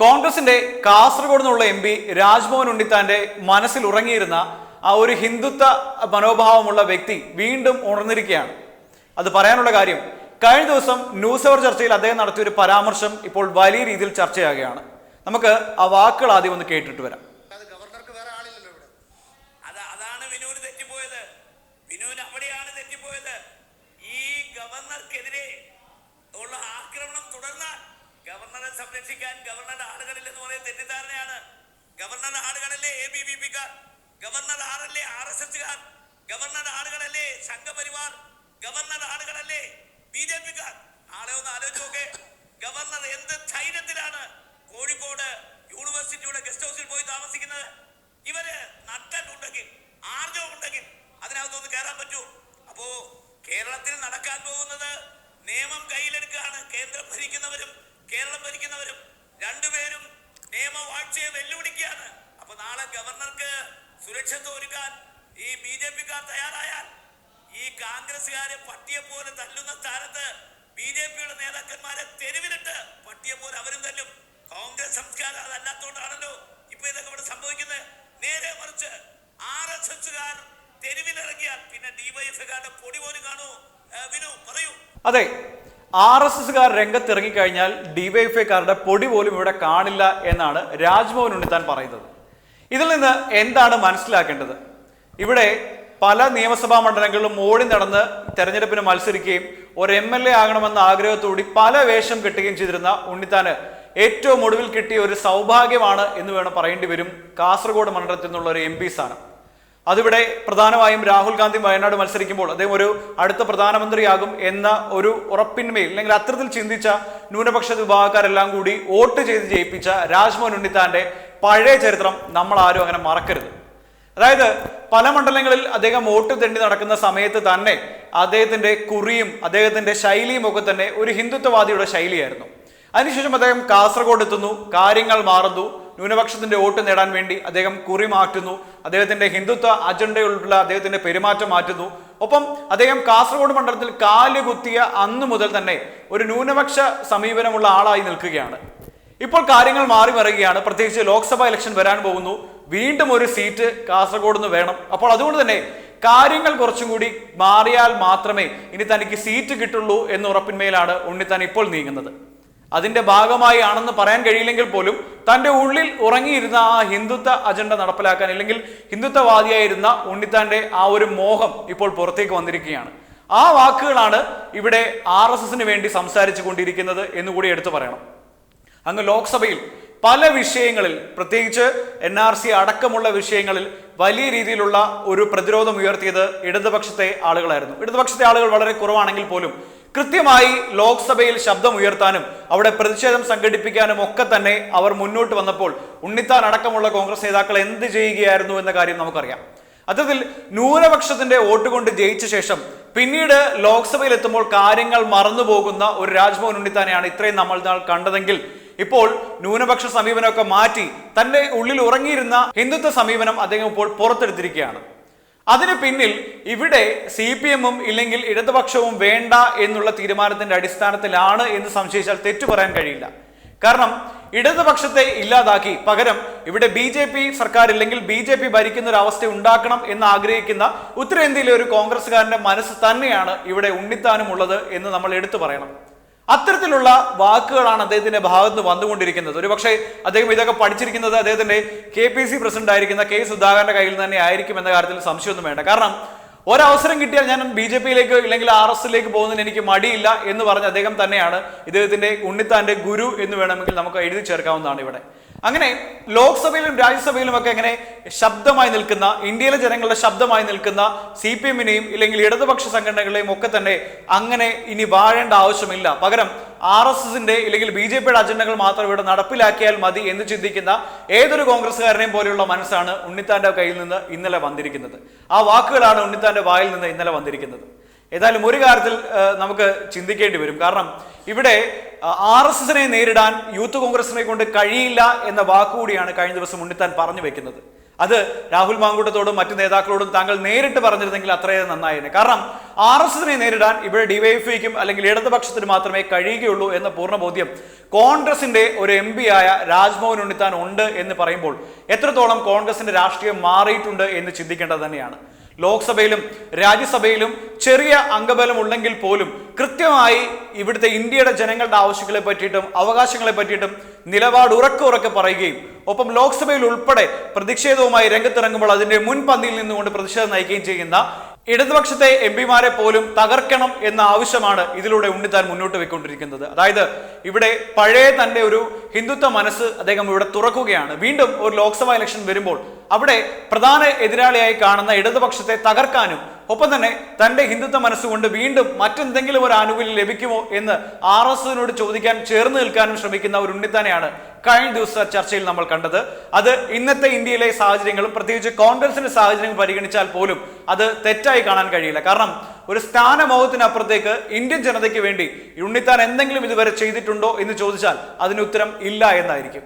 കോൺഗ്രസിന്റെ കാസർഗോഡ് നിന്നുള്ള M P Rajmohan ഉണ്ണിത്താന്റെ മനസ്സിൽ ഉറങ്ങിയിരുന്ന ആ ഒരു ഹിന്ദുത്വ മനോഭാവമുള്ള വ്യക്തി വീണ്ടും ഉണർന്നിരിക്കുകയാണ്. അത് പറയാനുള്ള കാര്യം കഴിഞ്ഞ ദിവസം ന്യൂസ് അവർ ചർച്ചയിൽ അദ്ദേഹം നടത്തിയ ഒരു പരാമർശം ഇപ്പോൾ വലിയ രീതിയിൽ ചർച്ചയാകുകയാണ്. നമുക്ക് ആ വാക്കുകൾ ആദ്യം ഒന്ന് കേട്ടിട്ട് വരാം. ഗവർണറെ സംരക്ഷിക്കാൻ ഗവർണറുടെ ആളുകളില്ലെന്ന് പറയുന്ന തെറ്റിദ്ധാരണയാണ് ഗവർണറുടെ ആളുകളല്ലേ എ ബി വി പിക്കാർ ഗവർണർ ആറല്ലേ ആർ എസ് എസുകാർ ഗവർണറുടെ ആളുകളല്ലേ സംഘപരിവാർ ഗവർണറുടെ ആളുകളല്ലേ ബി ജെ പിക്കാർ ആളെ ഒന്ന് ആലോചിച്ച് നോക്കേ ഗവർണർ എന്ത് ധൈര്യത്തിലാണ് കോഴിക്കോട് യൂണിവേഴ്സിറ്റിയുടെ ഗസ്റ്റ് ഹൗസിൽ പോയി താമസിക്കുന്നത് ഇവർ നട്ടലുണ്ടെങ്കിൽ ആർജവമുണ്ടെങ്കിൽ അതിനകത്തൊന്ന് കയറാൻ പറ്റൂ അപ്പോ കേരളത്തിൽ നടക്കാൻ പോകുന്നത് നിയമം കയ്യിലെടുക്കുകയാണ് കേന്ദ്രം ഭരിക്കുന്നവരും കേരളം ഭരിക്കുന്നവരും രണ്ടുപേരും നിയമവാഴ്ചയെ വെല്ലുവിളിക്കുകയാണ്. അപ്പൊ നാളെ ഗവർണർക്ക് സുരക്ഷ ഒരുക്കാൻ ഈ ബി ജെ പിക്കാർ തയ്യാറായാൽ ഈ കോൺഗ്രസുകാരെ പട്ടിയെ പോലെ തല്ലുന്ന സ്ഥാനത്ത് ബി ജെ പിയുടെ നേതാക്കന്മാരെ തെരുവിലിട്ട് പട്ടിയെ പോലെ അവരും തല്ലും. കോൺഗ്രസ് സംസ്കാരം അതല്ലാത്തോണ്ടാണല്ലോ ഇപ്പൊ ഇതൊക്കെ ഇവിടെ സംഭവിക്കുന്നത്. നേരെ മറിച്ച് ആർ എസ് എസുകാർ തെരുവിലിറങ്ങിയാൽ പിന്നെ ഡിവൈഎഫ്കാരുടെ പൊടി പോലും കാണൂ വിനു പറയൂ. അതെ ആർ എസ് എസ്സുകാർ രംഗത്തിറങ്ങിക്കഴിഞ്ഞാൽ ഡിവൈഎഫ്ഐക്കാരുടെ പൊടി പോലും ഇവിടെ കാണില്ല എന്നാണ് രാജ്മോഹൻ ഉണ്ണിത്താൻ പറയുന്നത്. ഇതിൽ നിന്ന് എന്താണ് മനസ്സിലാക്കേണ്ടത്? ഇവിടെ പല നിയമസഭാ മണ്ഡലങ്ങളിലും ഓടി നടന്ന് തെരഞ്ഞെടുപ്പിന് മത്സരിക്കുകയും ഒരു എം എൽ എ ആകണമെന്ന ആഗ്രഹത്തോടി പല വേഷം കെട്ടുകയും ചെയ്തിരുന്ന ഉണ്ണിത്താന് ഏറ്റവും ഒടുവിൽ കിട്ടിയ ഒരു സൗഭാഗ്യമാണ് എന്ന് വേണം പറയേണ്ടി വരും. കാസർഗോഡ് മണ്ഡലത്തിൽ നിന്നുള്ള ഒരു എം പി സ്ഥാനം. അതിവിടെ പ്രധാനമായും രാഹുൽ ഗാന്ധി വയനാട് മത്സരിക്കുമ്പോൾ അദ്ദേഹം ഒരു അടുത്ത പ്രധാനമന്ത്രിയാകും എന്ന ഒരു ഉറപ്പിന്മേൽ അല്ലെങ്കിൽ അത്തരത്തിൽ ചിന്തിച്ച ന്യൂനപക്ഷ വിഭാഗക്കാരെല്ലാം കൂടി വോട്ട് ചെയ്ത് ജയിപ്പിച്ച രാജ്മോഹൻ ഉണ്ണിത്താന്റെ പഴയ ചരിത്രം നമ്മൾ ആരും അങ്ങനെ മറക്കരുത്. അതായത് പല മണ്ഡലങ്ങളിൽ അദ്ദേഹം വോട്ട് തെണ്ടി നടക്കുന്ന സമയത്ത് തന്നെ അദ്ദേഹത്തിന്റെ കുറിയും അദ്ദേഹത്തിന്റെ ശൈലിയും ഒക്കെ തന്നെ ഒരു ഹിന്ദുത്വവാദിയുടെ ശൈലിയായിരുന്നു. അതിനുശേഷം അദ്ദേഹം കാസർഗോഡ് എത്തുന്നു കാര്യങ്ങൾ മാറുന്നു. ന്യൂനപക്ഷത്തിന്റെ വോട്ട് നേടാൻ വേണ്ടി അദ്ദേഹം കുറി മാറ്റുന്നു. അദ്ദേഹത്തിന്റെ ഹിന്ദുത്വ അജണ്ടയുള്ള അദ്ദേഹത്തിന്റെ പെരുമാറ്റം മാറ്റുന്നു. ഒപ്പം അദ്ദേഹം കാസർഗോഡ് മണ്ഡലത്തിൽ കാൽ കുത്തിയ അന്ന് മുതൽ തന്നെ ഒരു ന്യൂനപക്ഷ സമീപനമുള്ള ആളായി നിൽക്കുകയാണ്. ഇപ്പോൾ കാര്യങ്ങൾ മാറി മറിയുകയാണ്. പ്രത്യേകിച്ച് ലോക്സഭാ ഇലക്ഷൻ വരാൻ പോകുന്നു. വീണ്ടും ഒരു സീറ്റ് കാസർഗോഡ് നിന്ന് വേണം. അപ്പോൾ അതുകൊണ്ട് തന്നെ കാര്യങ്ങൾ കുറച്ചും കൂടി മാറിയാൽ മാത്രമേ ഇനി തനിക്ക് സീറ്റ് കിട്ടുള്ളൂ എന്ന ഉറപ്പിന്മേലാണ് ഉണ്ണിത്താൻ ഇപ്പോൾ നീങ്ങുന്നത്. അതിന്റെ ഭാഗമായി ആണെന്ന് പറയാൻ കഴിയില്ലെങ്കിൽ പോലും തന്റെ ഉള്ളിൽ ഉറങ്ങിയിരുന്ന ആ ഹിന്ദുത്വ അജണ്ട നടപ്പിലാക്കാൻ അല്ലെങ്കിൽ ഹിന്ദുത്വവാദിയായിരുന്ന ഉണ്ണിത്താന്റെ ആ ഒരു മോഹം ഇപ്പോൾ പുറത്തേക്ക് വന്നിരിക്കുകയാണ്. ആ വാക്കുകളാണ് ഇവിടെ ആർ എസ് എസിന് വേണ്ടി സംസാരിച്ചു കൊണ്ടിരിക്കുന്നത് എന്നുകൂടി എടുത്തു പറയണം. അങ്ങ് ലോക്സഭയിൽ പല വിഷയങ്ങളിൽ പ്രത്യേകിച്ച് എൻ ആർ സി അടക്കമുള്ള വിഷയങ്ങളിൽ വലിയ രീതിയിലുള്ള ഒരു പ്രതിരോധം ഉയർത്തിയത് ഇടതുപക്ഷത്തെ ആളുകളായിരുന്നു. ഇടതുപക്ഷത്തെ ആളുകൾ വളരെ കുറവാണെങ്കിൽ പോലും കൃത്യമായി ലോക്സഭയിൽ ശബ്ദം ഉയർത്താനും അവിടെ പ്രതിഷേധം സംഘടിപ്പിക്കാനും ഒക്കെ തന്നെ അവർ മുന്നോട്ട് വന്നപ്പോൾ ഉണ്ണിത്താൻ അടക്കമുള്ള കോൺഗ്രസ് നേതാക്കൾ എന്ത് ചെയ്യുകയായിരുന്നു എന്ന കാര്യം നമുക്കറിയാം. അത്തരത്തിൽ ന്യൂനപക്ഷത്തിന്റെ വോട്ട് കൊണ്ട് ജയിച്ച ശേഷം പിന്നീട് ലോക്സഭയിൽ എത്തുമ്പോൾ കാര്യങ്ങൾ മറന്നു പോകുന്ന ഒരു രാജ്മോഹൻ ഉണ്ണിത്താനെയാണ് ഇത്രയും നമ്മൾ നാൾ കണ്ടതെങ്കിൽ ഇപ്പോൾ ന്യൂനപക്ഷ സമീപനമൊക്കെ മാറ്റി തന്റെ ഉള്ളിൽ ഉറങ്ങിയിരുന്ന ഹിന്ദുത്വ സമീപനം അദ്ദേഹം ഇപ്പോൾ പുറത്തെടുത്തിരിക്കുകയാണ്. അതിന് പിന്നിൽ ഇവിടെ സി പി എമ്മും ഇല്ലെങ്കിൽ ഇടതുപക്ഷവും വേണ്ട എന്നുള്ള തീരുമാനത്തിന്റെ അടിസ്ഥാനത്തിലാണ് എന്ന് സംശയിച്ചാൽ തെറ്റു പറയാൻ കഴിയില്ല. കാരണം ഇടതുപക്ഷത്തെ ഇല്ലാതാക്കി പകരം ഇവിടെ ബി ജെ പി സർക്കാർ ഇല്ലെങ്കിൽ ബി ജെ പി ഭരിക്കുന്ന ഒരു അവസ്ഥ ഉണ്ടാക്കണം എന്ന് ആഗ്രഹിക്കുന്ന ഉത്തരേന്ത്യയിലെ ഒരു കോൺഗ്രസ്സുകാരന്റെ മനസ്സ് തന്നെയാണ് ഇവിടെ ഉണ്ണിത്താനും ഉള്ളത് എന്ന് നമ്മൾ എടുത്തു പറയണം. അത്തരത്തിലുള്ള വാക്കുകളാണ് അദ്ദേഹത്തിന്റെ ഭാഗത്ത് നിന്ന് വന്നുകൊണ്ടിരിക്കുന്നത്. ഒരുപക്ഷെ അദ്ദേഹം ഇതൊക്കെ പഠിച്ചിരിക്കുന്നത് അദ്ദേഹത്തിന്റെ കെ പി സി പ്രസിഡന്റ് ആയിരിക്കുന്ന കെ സുധാകരന്റെ കയ്യിൽ തന്നെ ആയിരിക്കും എന്ന കാര്യത്തിൽ സംശയമൊന്നും വേണ്ട. കാരണം ഒരവസരം കിട്ടിയാൽ ഞാൻ ബി ജെ പിയിലേക്ക് ഇല്ലെങ്കിൽ ആർ എസ് എസിലേക്ക് പോകുന്നതിന് എനിക്ക് മടിയില്ല എന്ന് പറഞ്ഞ അദ്ദേഹം തന്നെയാണ് ഇദ്ദേഹത്തിന്റെ ഉണ്ണിത്താന്റെ ഗുരു എന്ന് വേണമെങ്കിൽ നമുക്ക് എഴുതി ചേർക്കാവുന്നതാണ് ഇവിടെ. അങ്ങനെ ലോക്സഭയിലും രാജ്യസഭയിലും ഒക്കെ ഇങ്ങനെ ശബ്ദമായി നിൽക്കുന്ന ഇന്ത്യയിലെ ജനങ്ങളുടെ ശബ്ദമായി നിൽക്കുന്ന സി പി എമ്മിനെയും ഇല്ലെങ്കിൽ ഇടതുപക്ഷ സംഘടനകളെയും ഒക്കെ തന്നെ അങ്ങനെ ഇനി വാഴേണ്ട ആവശ്യമില്ല. പകരം ആർ എസ് എസിന്റെ ഇല്ലെങ്കിൽ ബി ജെ പിയുടെ അജണ്ടകൾ മാത്രം ഇവിടെ നടപ്പിലാക്കിയാൽ മതി എന്ന് ചിന്തിക്കുന്ന ഏതൊരു കോൺഗ്രസ്സുകാരനെയും പോലെയുള്ള മനസ്സാണ് ഉണ്ണിത്താന്റെ കയ്യിൽ നിന്ന് ഇന്നലെ വന്നിരിക്കുന്നത്. ആ വാക്കുകളാണ് ഉണ്ണിത്താന്റെ വായിൽ നിന്ന് ഇന്നലെ വന്നിരിക്കുന്നത്. ഏതായാലും ഒരു കാര്യത്തിൽ നമുക്ക് ചിന്തിക്കേണ്ടി വരും. കാരണം ഇവിടെ ആർ എസ് എസിനെ നേരിടാൻ യൂത്ത് കോൺഗ്രസിനെ കൊണ്ട് കഴിയില്ല എന്ന വാക്കുകൂടിയാണ് കഴിഞ്ഞ ദിവസം ഉണ്ണിത്താൻ പറഞ്ഞു വെക്കുന്നത്. അത് രാഹുൽ മാങ്കൂട്ടത്തോടും മറ്റു നേതാക്കളോടും താങ്കൾ നേരിട്ട് പറഞ്ഞിരുന്നെങ്കിൽ അത്രയേ നന്നായിരുന്നു കാരണം ആർ എസ് എസിനെ നേരിടാൻ ഇവിടെ ഡിവൈഎഫ്ഐക്കും അല്ലെങ്കിൽ ഇടതുപക്ഷത്തിന് മാത്രമേ കഴിയുകയുള്ളൂ എന്ന പൂർണ ബോധ്യം കോൺഗ്രസിന്റെ ഒരു എം പി ആയ രാജ്മോഹൻ ഉണ്ണിത്താൻ ഉണ്ട് എന്ന് പറയുമ്പോൾ എത്രത്തോളം കോൺഗ്രസിന്റെ രാഷ്ട്രീയം മാറിയിട്ടുണ്ട് എന്ന് ചിന്തിക്കേണ്ടത് തന്നെയാണ്. ലോക്സഭയിലും രാജ്യസഭയിലും ചെറിയ അംഗബലം ഉണ്ടെങ്കിൽ പോലും കൃത്യമായി ഇവിടുത്തെ ഇന്ത്യയുടെ ജനങ്ങളുടെ ആവശ്യങ്ങളെ പറ്റിയിട്ടും അവകാശങ്ങളെ പറ്റിയിട്ടും നിലപാട് ഉറക്കെ ഉറക്കെ പറയുകയും ഒപ്പം ലോക്സഭയിൽ ഉൾപ്പെടെ പ്രതിഷേധവുമായി രംഗത്തിറങ്ങുമ്പോൾ അതിന്റെ മുൻപന്തിയിൽ നിന്നുകൊണ്ട് പ്രതിഷേധം നയിക്കുകയും ചെയ്യുന്ന ഇടതുപക്ഷത്തെ എം പിമാരെ പോലും തകർക്കണം എന്ന ആവശ്യമാണ് ഇതിലൂടെ ഉണ്ണിത്താൻ മുന്നോട്ട് വെക്കൊണ്ടിരിക്കുന്നത്. അതായത് ഇവിടെ പഴയ തന്റെ ഒരു ഹിന്ദുത്വ മനസ്സ് അദ്ദേഹം ഇവിടെ തുറക്കുകയാണ്. വീണ്ടും ഒരു ലോക്സഭാ ഇലക്ഷൻ വരുമ്പോൾ അവിടെ പ്രധാന എതിരാളിയായി കാണുന്ന ഇടതുപക്ഷത്തെ തകർക്കാനും ഒപ്പം തന്നെ തന്റെ ഹിന്ദുത്വ മനസ്സുകൊണ്ട് വീണ്ടും മറ്റെന്തെങ്കിലും ഒരു ആനുകൂല്യം ലഭിക്കുമോ എന്ന് ആർ എസ് എസിനോട് ചോദിക്കാൻ ചേർന്ന് നിൽക്കാനും ശ്രമിക്കുന്ന ഒരു ഉണ്ണിത്താനെയാണ് കഴിഞ്ഞ ദിവസ ചർച്ചയിൽ നമ്മൾ കണ്ടത്. അത് ഇന്നത്തെ ഇന്ത്യയിലെ സാഹചര്യങ്ങളും പ്രത്യേകിച്ച് കോൺഗ്രസിന്റെ സാഹചര്യങ്ങൾ പരിഗണിച്ചാൽ പോലും അത് തെറ്റായി കാണാൻ കഴിയില്ല. കാരണം ഒരു സ്ഥാനമോഹത്തിനപ്പുറത്തേക്ക് ഇന്ത്യൻ ജനതയ്ക്ക് വേണ്ടി ഉണ്ണിത്താൻ എന്തെങ്കിലും ഇതുവരെ ചെയ്തിട്ടുണ്ടോ എന്ന് ചോദിച്ചാൽ അതിന് ഉത്തരം ഇല്ല എന്നായിരിക്കും.